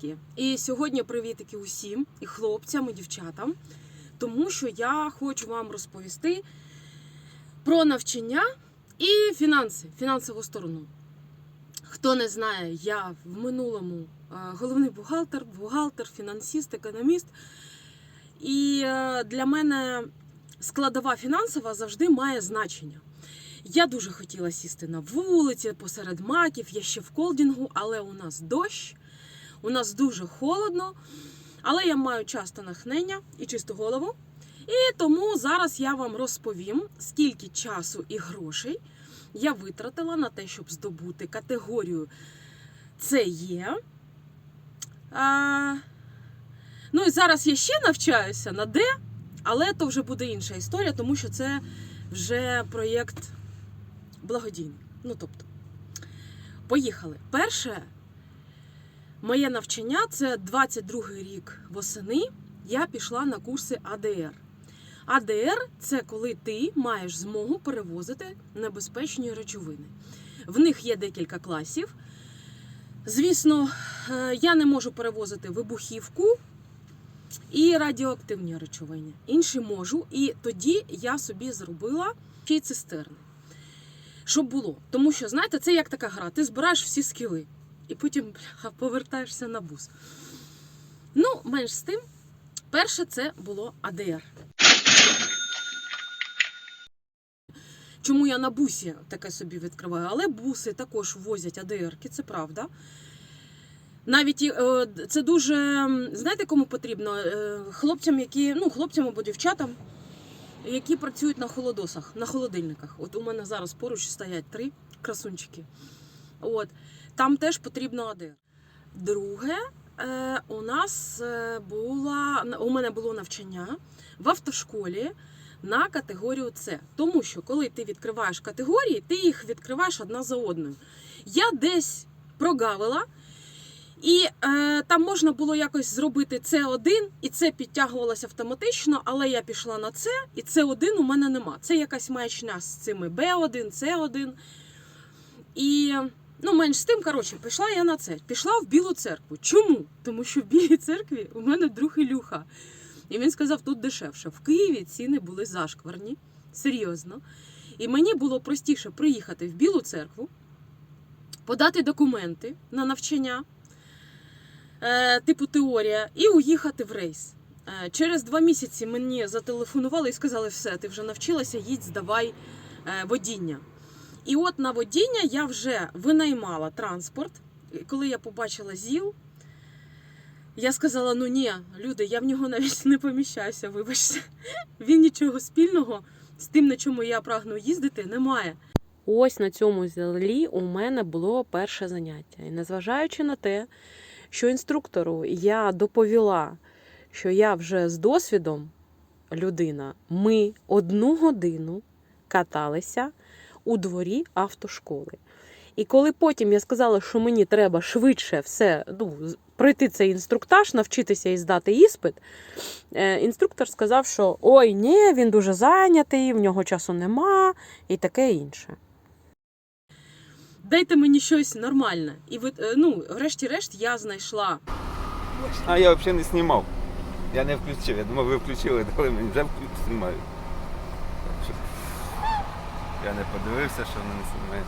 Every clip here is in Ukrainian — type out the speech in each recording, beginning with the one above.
Привітики! І сьогодні привітики усім, і хлопцям, і дівчатам, тому що я хочу вам розповісти про навчання і фінанси, фінансову сторону. Хто не знає, я в минулому е, головний бухгалтер, бухгалтер, фінансист, економіст. І е, для мене складова фінансова завжди має значення. Я дуже хотіла сісти на вулиці посеред маків, я ще в колдінгу, але у нас дощ, у нас дуже холодно. Але я маю часто нахнення і чисту голову. І тому зараз я вам розповім, скільки часу і грошей я витратила на те, щоб здобути категорію це є. А, ну і зараз я ще навчаюся на Д, але то вже буде інша історія, тому що це вже проєкт благодійний. Ну тобто, поїхали. Перше, моє навчання це 22 рік восени. Я пішла на курси АДР. АДР це коли ти маєш змогу перевозити небезпечні речовини. В них є декілька класів. Звісно, е, я не можу перевозити вибухівку і радіоактивні речовини. Інші можу. І тоді я собі зробила ще цистерни. Щоб було. Тому що, знаєте, це як така гра. Ти збираєш всі скіли і потім бляха, повертаєшся на бус. Ну, менш з тим, перше це було АДР. Чому я на бусі таке собі відкриваю? Але буси також возять АДРки, це правда. Навіть е, це дуже, знаєте, кому потрібно? Е, Хлопцям, які, ну, хлопцям або дівчатам, які працюють на холодосах, на холодильниках. От у мене зараз поруч стоять три красунчики. От. Там теж потрібно АДР. Друге, е, у нас е, була, у мене було навчання в автошколі на категорію С. Тому що коли ти відкриваєш категорії, ти їх відкриваєш одна за одною. Я десь прогавила. І е, там можна було якось зробити С1, і це підтягувалося автоматично, але я пішла на С, і С1 у мене нема. Це якась маячня з цими Б1, С1. І ну, менш з тим, коротше, пішла я на це. Пішла в Білу церкву. Чому? Тому що в Білій церкві у мене друг Ілюха. І він сказав, тут дешевше. В Києві ціни були зашкварні, серйозно. І мені було простіше приїхати в Білу церкву, подати документи на навчання, е, типу теорія, і уїхати в рейс. Е, через два місяці мені зателефонували і сказали, все, ти вже навчилася, їдь, здавай е, водіння. І от на водіння я вже винаймала транспорт. Коли я побачила ЗІЛ, я сказала: ну ні, люди, я в нього навіть не поміщаюся, вибачте. Він нічого спільного з тим, на чому я прагну їздити, не має. Ось на цьому зілі у мене було перше заняття. І незважаючи на те, що інструктору я доповіла, що я вже з досвідом людина, ми одну годину каталися у дворі автошколи. І коли потім я сказала, що мені треба швидше все ну, пройти цей інструктаж, навчитися і здати іспит, е, інструктор сказав, що ой, ні, він дуже зайнятий, в нього часу нема і таке інше. Дайте мені щось нормальне. І е, ну, врешті-решт, я знайшла А я взагалі не знімав. Я не включив. Я думав, ви включили, дали мені вже знімаю. Я не подивився, що вони знімають.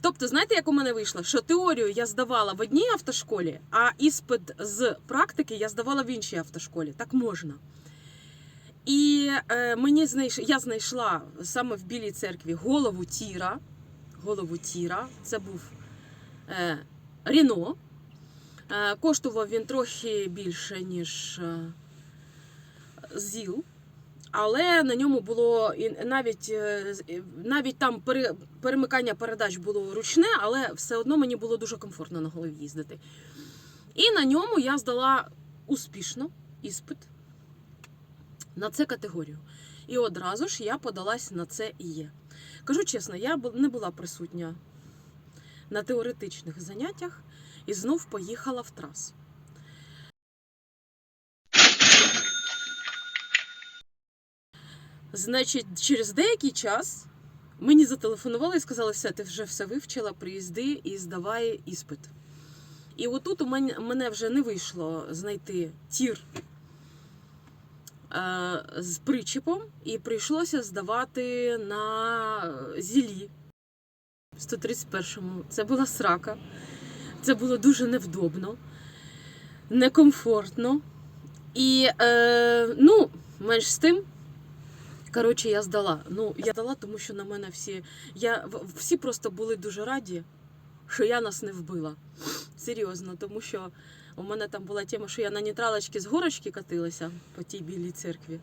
Тобто, знаєте, як у мене вийшло? Що теорію я здавала в одній автошколі, а іспит з практики я здавала в іншій автошколі. Так можна. І е, мені знайш... я знайшла саме в Білій церкві голову Тіра. Голову Тіра. Це був е, Ріно. Е, коштував він трохи більше, ніж е, ЗІЛ. Але на ньому було навіть, е, навіть там перемикання передач було ручне, але все одно мені було дуже комфортно на голові їздити. І на ньому я здала успішно іспит на це категорію. І одразу ж я подалась на це і є. Кажу чесно, я не була присутня на теоретичних заняттях і знов поїхала в трас. Значить, через деякий час мені зателефонували і сказали, все, ти вже все вивчила, приїзди і здавай іспит. І отут у мене, вже не вийшло знайти тір е, з причіпом, і прийшлося здавати на зілі 131-му. Це була срака. Це було дуже невдобно, некомфортно. І е, ну, менш з тим. Коротше, я здала. Ну, я здала, тому що на мене всі. Я, всі просто були дуже раді, що я нас не вбила. Серйозно, тому що у мене там була тема, що я на нейтралочці з горочки катилася по тій білій церкві.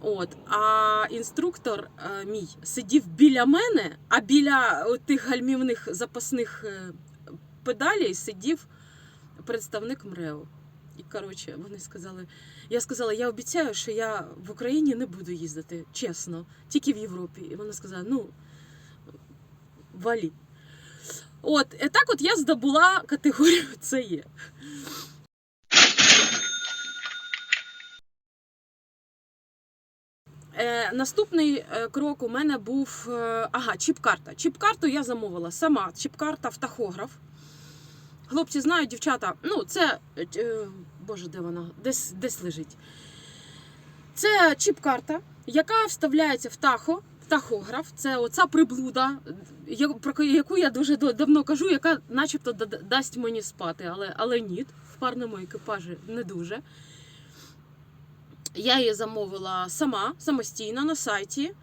От, а інструктор е, мій сидів біля мене, а біля тих гальмівних запасних педалей сидів представник МРЕО. І коротше, вони сказали: я сказала, я обіцяю, що я в Україні не буду їздити, чесно, тільки в Європі. І вона сказала: ну, валі. От, і так от я здобула категорію це є. Е, наступний е, крок у мене був е, ага, чіп-карта. Чіп-карту я замовила сама. Чіп-карта в тахограф. Хлопці знають, дівчата, ну це. е, е, боже, де вона? Десь, десь лежить. Це чіп-карта, яка вставляється в тахо, в тахограф. Це оця приблуда, про яку я дуже давно кажу, яка начебто дасть мені спати, але, але ні, в парному екіпажі не дуже. Я її замовила сама, самостійно на сайті.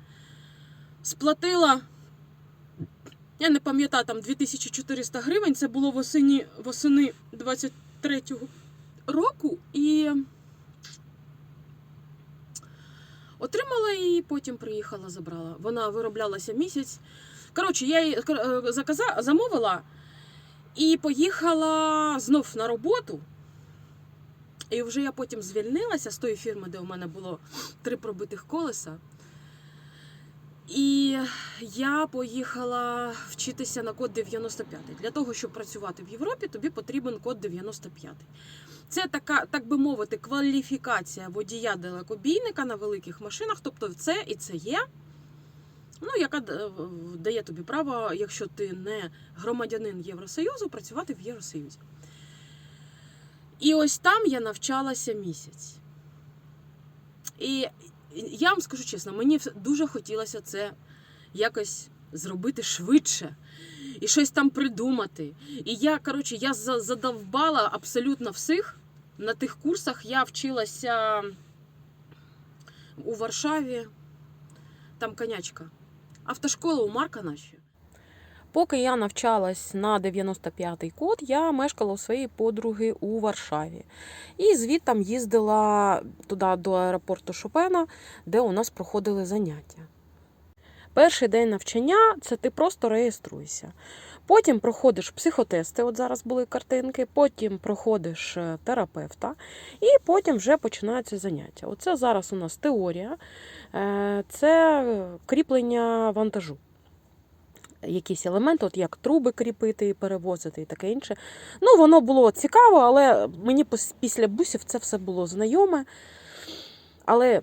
Сплатила, я не пам'ятаю, там 2400 гривень. Це було восені, восени 23-го року. І отримала її, потім приїхала, забрала. Вона вироблялася місяць. Коротше, я її е, заказа, замовила і поїхала знов на роботу. І вже я потім звільнилася з тої фірми, де у мене було три пробитих колеса. І я поїхала вчитися на код 95. Для того, щоб працювати в Європі, тобі потрібен код 95. Це така, так би мовити, кваліфікація водія далекобійника на великих машинах. Тобто це і це є. Ну, яка дає тобі право, якщо ти не громадянин Євросоюзу, працювати в Євросоюзі. І ось там я навчалася місяць. І я вам скажу чесно, мені дуже хотілося це якось зробити швидше і щось там придумати. І я, коротше, я за- задовбала абсолютно всіх. На тих курсах я вчилася у Варшаві, там конячка. Автошкола у Марка наші. Поки я навчалась на 95-й код, я мешкала у своєї подруги у Варшаві. І звідтам їздила туди до аеропорту Шопена, де у нас проходили заняття. Перший день навчання це ти просто реєструйся. Потім проходиш психотести, от зараз були картинки, потім проходиш е, терапевта, і потім вже починаються заняття. Оце зараз у нас теорія, е, це кріплення вантажу. Якісь елементи, от як труби кріпити і перевозити, і таке інше. Ну, воно було цікаво, але мені після бусів це все було знайоме. Але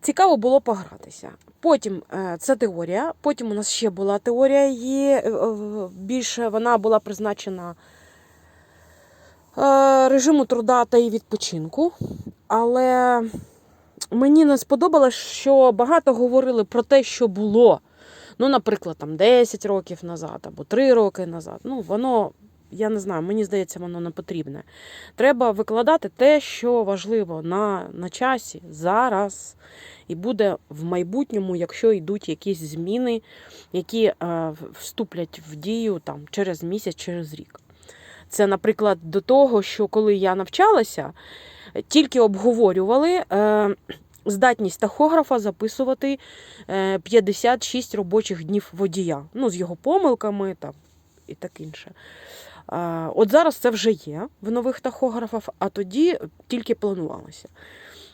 цікаво було погратися. Потім е, це теорія. Потім у нас ще була теорія, її е, е, більше вона була призначена режиму труда та і відпочинку. Але мені не сподобалось, що багато говорили про те, що було. Ну, наприклад, там 10 років назад або 3 роки назад. Ну, воно, я не знаю, мені здається, воно не потрібне. Треба викладати те, що важливо на, на часі, зараз. І буде в майбутньому, якщо йдуть якісь зміни, які е, вступлять в дію там, через місяць, через рік. Це, наприклад, до того, що коли я навчалася, тільки обговорювали е, здатність тахографа записувати е, 56 робочих днів водія, ну, з його помилками там, і так інше. Е, От зараз це вже є в нових тахографах, а тоді тільки планувалося.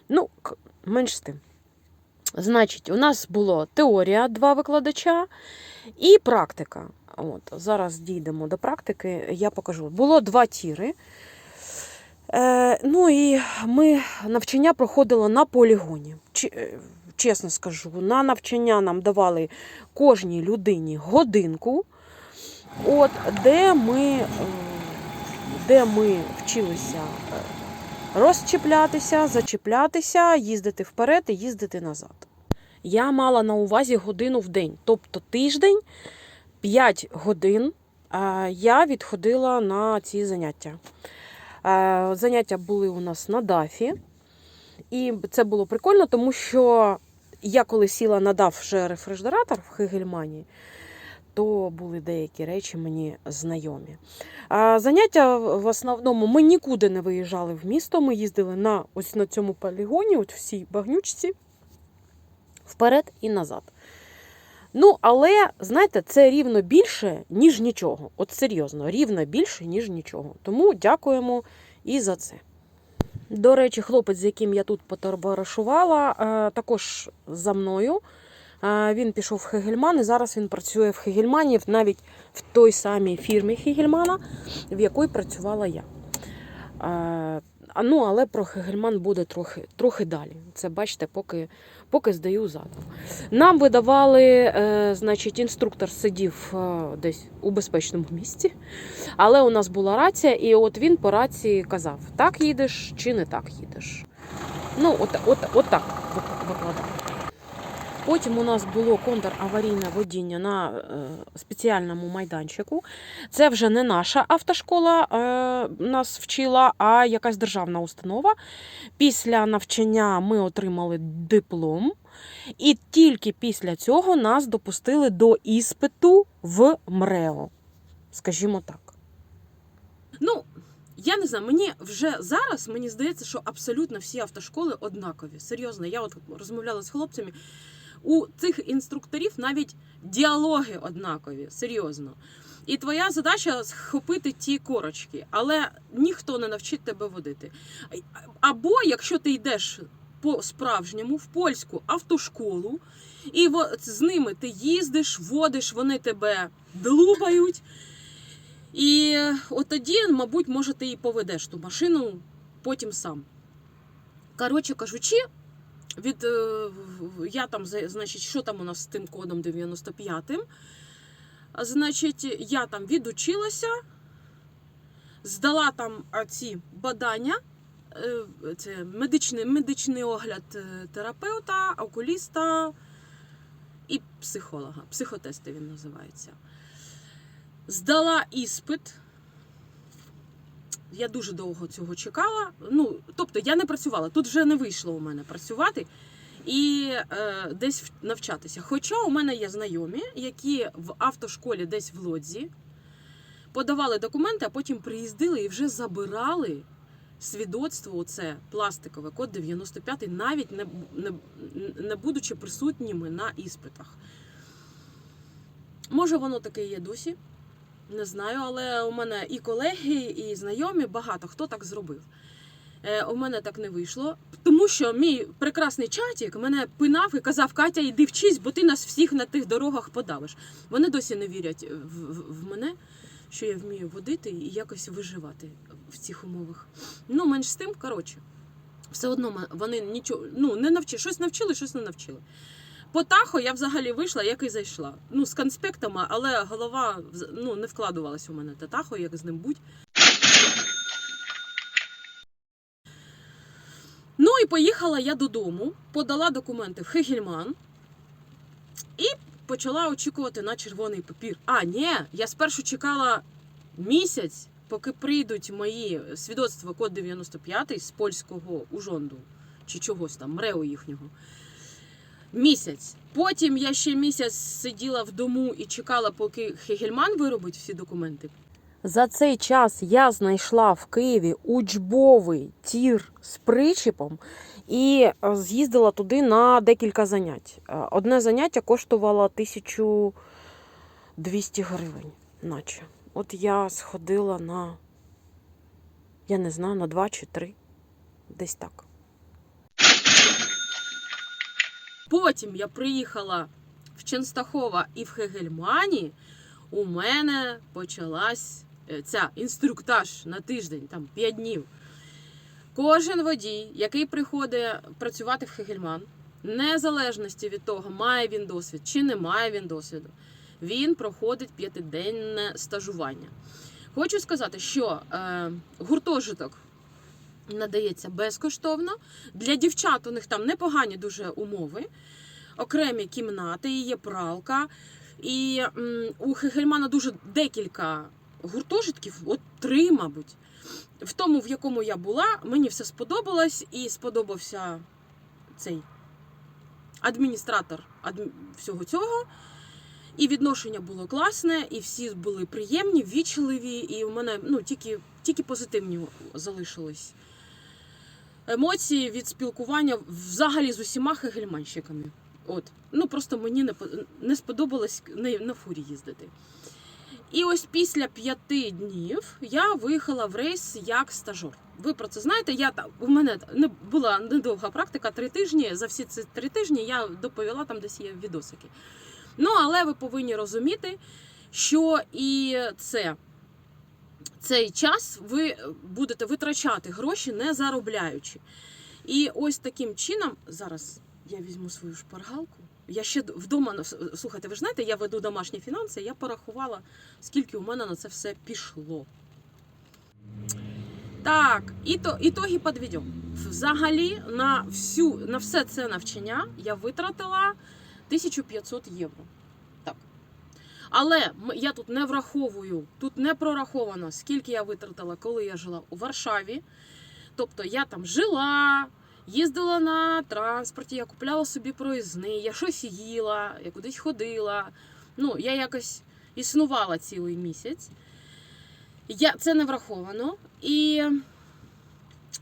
Ну, менш з тим. Значить, у нас було теорія, два викладача, і практика. От, зараз дійдемо до практики, я покажу. Було два тіри. Е, ну і ми навчання проходило на полігоні. Е, Чесно скажу, на навчання нам давали кожній людині годинку, от, де, ми, е, де ми вчилися розчіплятися, зачіплятися, їздити вперед і їздити назад. Я мала на увазі годину в день, тобто тиждень, 5 годин я відходила на ці заняття. Е, Заняття були у нас на дафі. І це було прикольно, тому що я коли сіла на даф вже рефрижератор в Хегельмані, то були деякі речі мені знайомі. А заняття в основному ми нікуди не виїжджали в місто. Ми їздили на ось на цьому полігоні, от в цій багнючці, вперед і назад. Ну, але знаєте, це рівно більше, ніж нічого. От серйозно, рівно більше, ніж нічого. Тому дякуємо і за це. До речі, хлопець, з яким я тут потоваришувала, е, також за мною. Е, Він пішов в Хегельман і зараз він працює в Хегельмані, навіть в той самій фірмі Хегельмана, в якій працювала я. Е, Ну, але про Хегельман буде трохи, трохи далі. Це бачите, поки, поки здаю задом. Нам видавали, е, значить, інструктор сидів е, десь у безпечному місці, але у нас була рація, і от він по рації казав: так їдеш чи не так їдеш. Ну, от, от, от так вик- викладав. Потім у нас було контраварійне водіння на е, спеціальному майданчику. Це вже не наша автошкола е, нас вчила, а якась державна установа. Після навчання ми отримали диплом, і тільки після цього нас допустили до іспиту в МРЕО. Скажімо так. Ну, я не знаю, мені вже зараз мені здається, що абсолютно всі автошколи однакові. Серйозно, я от розмовляла з хлопцями. У цих інструкторів навіть діалоги однакові, серйозно. І твоя задача схопити ті корочки, але ніхто не навчить тебе водити. Або якщо ти йдеш по справжньому в польську автошколу, і з ними ти їздиш, водиш, вони тебе длубають. І от тоді, мабуть, може, ти і поведеш ту машину потім сам. Коротше кажучи, від, е, я там, значить, що там у нас з тим кодом 95-м? Значить, я там відучилася, здала там ці бадання, е, це медичний, медичний огляд е, терапевта, окуліста і психолога. Психотести він називається. Здала іспит. Я дуже довго цього чекала. Ну, тобто я не працювала. Тут вже не вийшло у мене працювати і е, десь навчатися. Хоча у мене є знайомі, які в автошколі десь в лодзі подавали документи, а потім приїздили і вже забирали свідоцтво, оце пластикове, код 95, навіть не, не, не будучи присутніми на іспитах. Може, воно таке є досі. Не знаю, але у мене і колеги, і знайомі, багато хто так зробив. Е, у мене так не вийшло, тому що мій прекрасний чатік мене пинав і казав: Катя, йди вчись, бо ти нас всіх на тих дорогах подавиш. Вони досі не вірять в, в, в мене, що я вмію водити і якось виживати в цих умовах. Ну, менш з тим, коротше, все одно вони нічого ну, не навчили, щось навчили, щось не навчили. По тахо я взагалі вийшла, як і зайшла. Ну, з конспектами, але голова ну, не вкладувалась у мене те тахо, як з ним будь. Ну і поїхала я додому, подала документи в Хегельман і почала очікувати на червоний папір. А, ні, я спершу чекала місяць, поки прийдуть мої свідоцтва код 95 з польського ужонду чи чогось там, мрео їхнього. Місяць. Потім я ще місяць сиділа в дому і чекала, поки Хегельман виробить всі документи. За цей час я знайшла в Києві учбовий тір з причіпом і е, з'їздила туди на декілька занять. Е, Одне заняття коштувало 1200 гривень, наче. От я сходила на, я не знаю, на два чи три. Десь так. Потім я приїхала в Ченстахова і в Хегельмані. У мене почалась е, ця інструктаж на тиждень, там 5 днів. Кожен водій, який приходить працювати в Хегельман, незалежності від того, має він досвід чи не має він досвіду, він проходить п'ятиденне стажування. Хочу сказати, що е, гуртожиток надається безкоштовно. Для дівчат у них там непогані дуже умови, окремі кімнати, є пралка. І у Хегельмана дуже декілька гуртожитків, от три, мабуть. В тому, в якому я була, мені все сподобалось і сподобався цей адміністратор адм- всього цього. І відношення було класне, і всі були приємні, ввічливі, і у мене ну, тільки, тільки позитивні залишились емоції від спілкування взагалі з усіма хегельманщиками. От. Ну просто мені не, не сподобалось на, на фурі їздити. І ось після п'яти днів я виїхала в рейс як стажор. Ви про це знаєте? Я та- у мене не була недовга практика три тижні. За всі ці три тижні я доповіла там, десь є відосики. Ну але ви повинні розуміти, що і це. Цей час ви будете витрачати гроші, не заробляючи. І ось таким чином, зараз я візьму свою шпаргалку. Я ще вдома слухайте, ви ж знаєте, я веду домашні фінанси, я порахувала, скільки у мене на це все пішло. Так, ітоги підведемо. Взагалі на, всю, на все це навчання я витратила 1500 євро. Але я тут не враховую, тут не прораховано, скільки я витратила, коли я жила у Варшаві. Тобто я там жила, їздила на транспорті, я купляла собі проїзний, я щось їла, я кудись ходила. Ну, я якось існувала цілий місяць. Я, це не враховано. І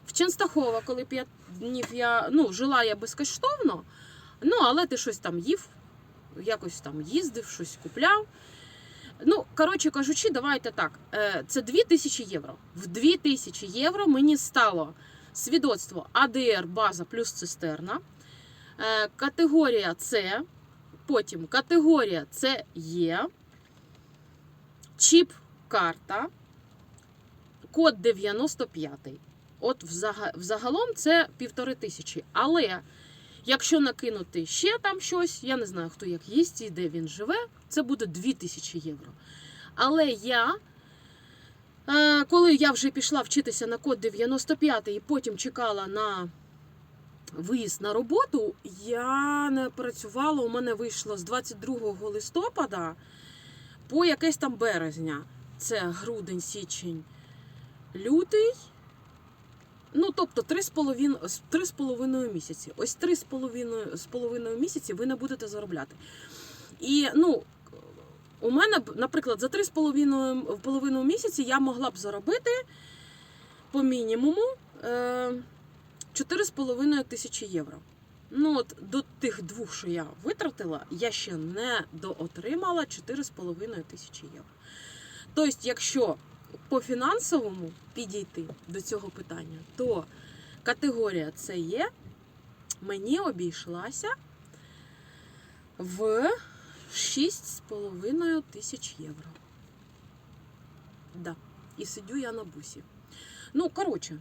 в Ченстахова, коли 5 днів я ну, жила я безкоштовно, ну, але ти щось там їв, якось там їздив, щось купляв. Ну, коротше кажучи, давайте так. е, Це 2000 євро. В 2000 євро мені стало свідоцтво АДР база плюс цистерна, е, категорія С, потім категорія Це є, чіп карта, код 95. От взагалом це півтори тисячі. Але якщо накинути ще там щось, я не знаю, хто як їсть і де він живе, це буде 2000 євро. Але я, е, коли я вже пішла вчитися на код 95 і потім чекала на виїзд на роботу, я не працювала. У мене вийшло з 22 листопада по якесь там березня. Це грудень, січень, лютий. Ну, тобто, три з половин- з- три з половиною місяці. Ось три з половиною, з половиною місяці ви не будете заробляти. І ну, у мене, б, наприклад, за три з половиною, половиною місяці я могла б заробити по мінімуму е, 4,5 тисячі євро. Ну, от до тих двох, що я витратила, я ще не доотримала 4,5 тисячі євро. Тобто, якщо по фінансовому підійти до цього питання, то категорія це є мені обійшлася в 6,5 тисяч євро. Да. І сидю я на бусі. Ну, коротше,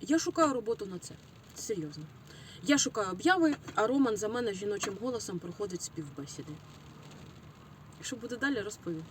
я шукаю роботу на це. Серйозно. Я шукаю обяви, а Роман за мене жіночим голосом проходить співбесіди. Що буде далі, розповім.